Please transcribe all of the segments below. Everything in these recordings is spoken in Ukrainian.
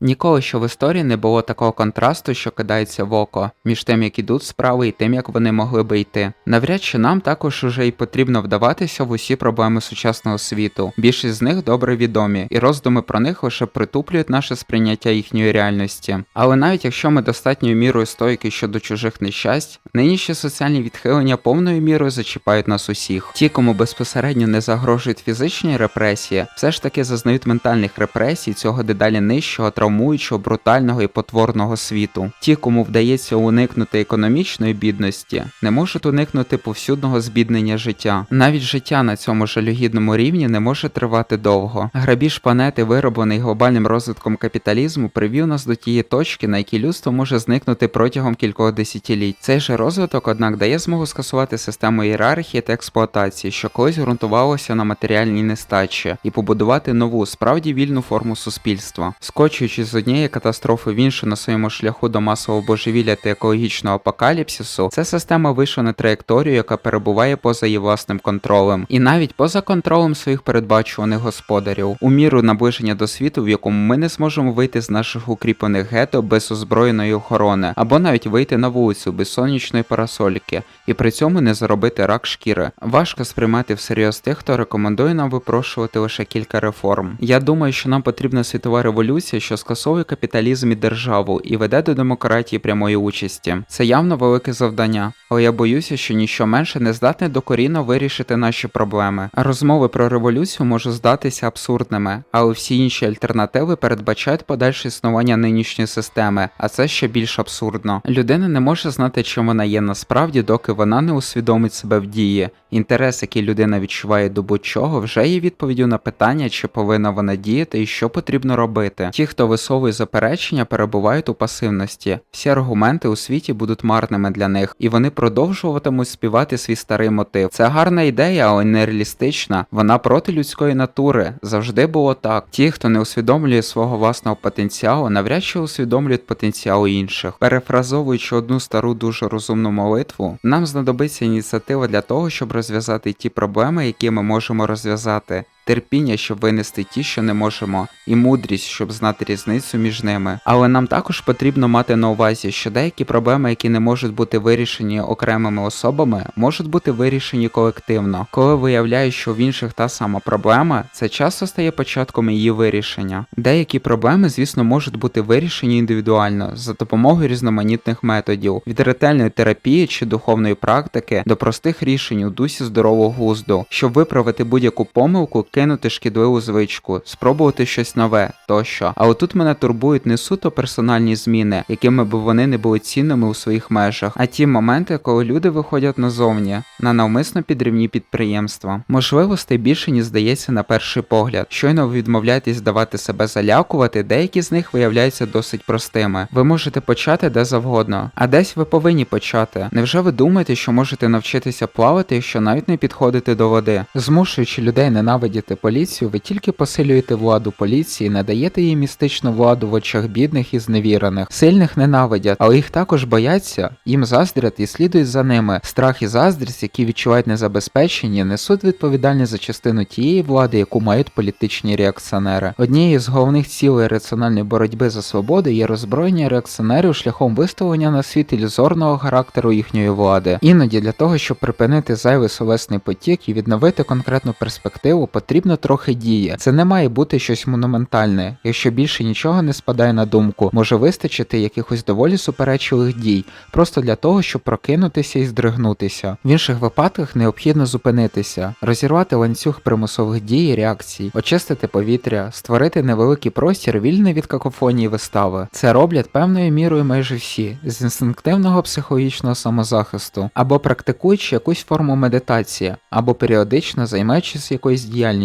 Ніколи ще в історії не було такого контрасту, що кидається в око, між тим, як ідуть справи, і тим, як вони могли би йти. Навряд чи нам також уже й потрібно вдаватися в усі проблеми сучасного світу. Більшість з них добре відомі, і роздуми про них лише притуплюють наше сприйняття їхньої реальності. Але навіть якщо ми достатньою мірою стойкі щодо чужих нещасть, нинішні соціальні відхилення повною мірою зачіпають нас усіх. Ті, кому безпосередньо не загрожують фізичні репресії, все ж таки зазнають ментальних репресій цього дедалі нижчого, травмуючого, брутального і потворного світу. Ті, кому вдається уникнути економічної бідності, не можуть уникнути повсюдного збіднення життя. Навіть життя на цьому жалюгідному рівні не може тривати довго. Грабіж планети, вироблений глобальним розвитком капіталізму, привів нас до тієї точки, на якій людство може зникнути протягом кількох десятиліть. Цей же розвиток, однак, дає змогу скасувати систему ієрархії та експлуатації, що колись ґрунтувалося на матеріальній нестачі, і побудувати нову, справді вільну форму суспільства. Скочуючи з однієї катастрофи в іншу на своєму шляху до масового божевілля та екологічного апокаліпсису, ця система вийшла на траєкторію, яка перебуває поза її власним контролем, і навіть поза контролем своїх передбачуваних господарів, у міру наближення до світу, в якому ми не зможемо вийти з наших укріплених гетто без озброєної охорони, або навіть вийти на вулицю без сонячної парасольки, і при цьому не заробити рак шкіри. Важко сприймати всерйоз тих, хто рекомендує нам випрошувати лише кілька реформ. Я думаю, що нам потрібна світова революція, що скасовує капіталізм і державу і веде до демократії прямої участі. Це явно велике завдання, але я боюся, що ніщо менше не здатне докорінно вирішити наші проблеми. Розмови про революцію можуть здатися абсурдними, але всі інші альтернативи передбачають подальше існування нинішньої системи, а це ще більш абсурдно. Людина не може знати, чим вона є насправді, доки вона не усвідомить себе в дії. Інтерес, який людина відчуває до будь-чого, вже є відповіддю на питання, чи повинна вона діяти і що потрібно робити. Ті, хто висовує заперечення, перебувають у пасивності. Всі аргументи у світі будуть марними для них, і вони продовжуватимуть співати свій старий мотив. Це гарна ідея, але нереалістична. Вона проти людської натури. Завжди було так. Ті, хто не усвідомлює свого власного потенціалу, навряд чи усвідомлюють потенціал інших. Перефразовуючи одну стару дуже розумну молитву, нам знадобиться ініціатива для того, щоб розв'язати ті проблеми, які ми можемо розв'язати. Терпіння, щоб винести ті, що не можемо, і мудрість, щоб знати різницю між ними. Але нам також потрібно мати на увазі, що деякі проблеми, які не можуть бути вирішені окремими особами, можуть бути вирішені колективно. Коли виявляєш, що в інших та сама проблема, це часто стає початком її вирішення. Деякі проблеми, звісно, можуть бути вирішені індивідуально за допомогою різноманітних методів, від ретельної терапії чи духовної практики до простих рішень у дусі здорового глузду, щоб виправити будь-яку помилку кинути шкідливу звичку, спробувати щось нове тощо. А отут мене турбують не суто персональні зміни, якими б вони не були цінними у своїх межах, а ті моменти, коли люди виходять назовні на навмисно підривні підприємства. Можливостей більше ніж здається на перший погляд. Щойно ви відмовляєтесь давати себе залякувати, деякі з них виявляються досить простими. Ви можете почати де завгодно, а десь ви повинні почати. Невже ви думаєте, що можете навчитися плавати, якщо навіть не підходите до води, змушуючи людей ненавидіти поліцію, ви тільки посилюєте владу поліції, надаєте їй містичну владу в очах бідних і зневірених. Сильних ненавидять, але їх також бояться, їм заздрять і слідують за ними. Страх і заздрість, які відчувають незабезпечені, несуть відповідальність за частину тієї влади, яку мають політичні реакціонери. Однією з головних цілей раціональної боротьби за свободу є роззброєння реакціонерів шляхом виставлення на світ ілюзорного характеру їхньої влади. Іноді для того, щоб припинити зайвий словесний потік і відновити конкретну перспективу, потрібно трохи дії. Це не має бути щось монументальне. Якщо більше нічого не спадає на думку, може вистачити якихось доволі суперечливих дій, просто для того, щоб прокинутися і здригнутися. В інших випадках необхідно зупинитися, розірвати ланцюг примусових дій і реакцій, очистити повітря, створити невеликий простір вільний від какофонії вистави. Це роблять певною мірою майже всі з інстинктивного психологічного самозахисту, або практикуючи якусь форму медитації, або періодично займаючись якоюсь діяльністю,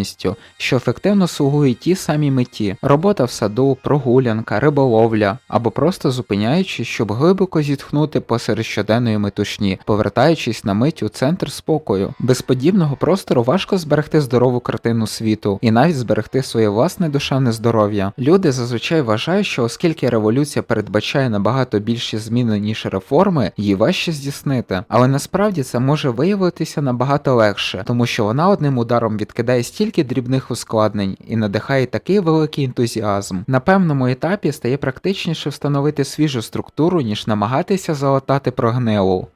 що ефективно слугує тій самій меті: робота в саду, прогулянка, риболовля, або просто зупиняючись, щоб глибоко зітхнути посеред щоденної метушні, повертаючись на мить у центр спокою. Без подібного простору важко зберегти здорову картину світу і навіть зберегти своє власне душевне здоров'я. Люди зазвичай вважають, що оскільки революція передбачає набагато більші зміни ніж реформи, її важче здійснити. Але насправді це може виявитися набагато легше, тому що вона одним ударом відкидає стільки стільки дрібних ускладнень і надихає такий великий ентузіазм. На певному етапі стає практичніше встановити свіжу структуру, ніж намагатися залатати прогнилу.